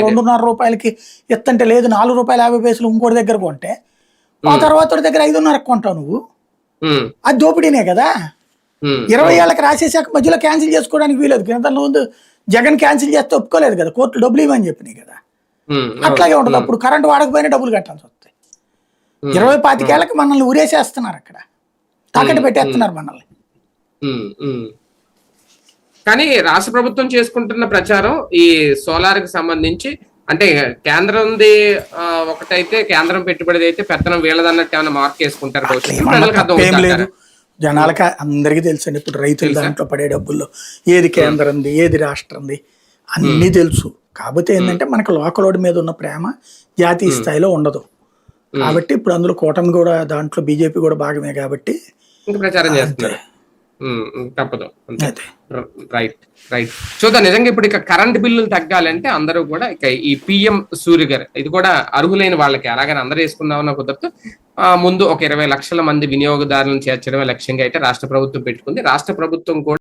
రెండున్నర రూపాయలకి ఎత్తంటే లేదు నాలుగు రూపాయల యాభై పైసలు ఇంకోటి దగ్గర కొంటే ఆ తర్వాత దగ్గర ఐదున్నరకు కొంటావు నువ్వు. అది దోపిడీనే కదా? ఇరవై ఏళ్ళకి రాసేసాక మధ్యలో క్యాన్సిల్ చేసుకోవడానికి వీలేదు క్రితం ముందు జగన్ క్యాన్సిల్ చేస్తే ఒప్పుకోలేదు కదా? కోర్టు డబ్బులు ఇవ్వని చెప్పినాయి కదా? అట్లాగే ఉంటుంది. అప్పుడు కరెంట్ వాడకపోయినా డబ్బులు కట్టాల్సి వస్తాయి. ఇరవై పాతికేళ్ళకి మనల్ని ఉరేసేస్తున్నారు అక్కడ. తాకట్టు పెట్టేస్తున్నారు మనల్ని. కానీ రాష్ట్ర ప్రభుత్వం చేసుకుంటున్న ప్రచారం ఈ సోలార్కి సంబంధించి అంటే కేంద్రంది ఒకటైతే కేంద్రం పెట్టుబడి అయితే పెత్తనం వీళ్ళదన్నట్టు ఏమైనా మార్క్ వేసుకుంటారు? జనాలకి అందరికీ తెలుసండి ఇప్పుడు రైతులు దాంట్లో పడే డబ్బుల్లో ఏది కేంద్రంది ఏది రాష్ట్రంది అన్నీ తెలుసు. కాకపోతే ఏంటంటే మనకు లోకల్ మీద ఉన్న ప్రేమ జాతీయ స్థాయిలో ఉండదు. కాబట్టి ఇప్పుడు అందులో కూటమి కూడా దాంట్లో బీజేపీ కూడా భాగమే కాబట్టి ప్రచారం చేస్తున్నారు. తప్పదు. Right right. చూద్దాం నిజంగా ఇప్పుడు ఇక కరెంట్ బిల్లులు తగ్గాలంటే అందరూ కూడా ఇక ఈ పిఎం సూర్య గారు ఇది కూడా అర్హులైన వాళ్ళకి. అలాగని అందరూ వేసుకుందామన్న కుదరదు ముందు ఒక ఇరవై లక్షల మంది వినియోగదారులను చేర్చడమే లక్ష్యంగా అయితే రాష్ట్ర ప్రభుత్వం పెట్టుకుంది. రాష్ట్ర ప్రభుత్వం కూడా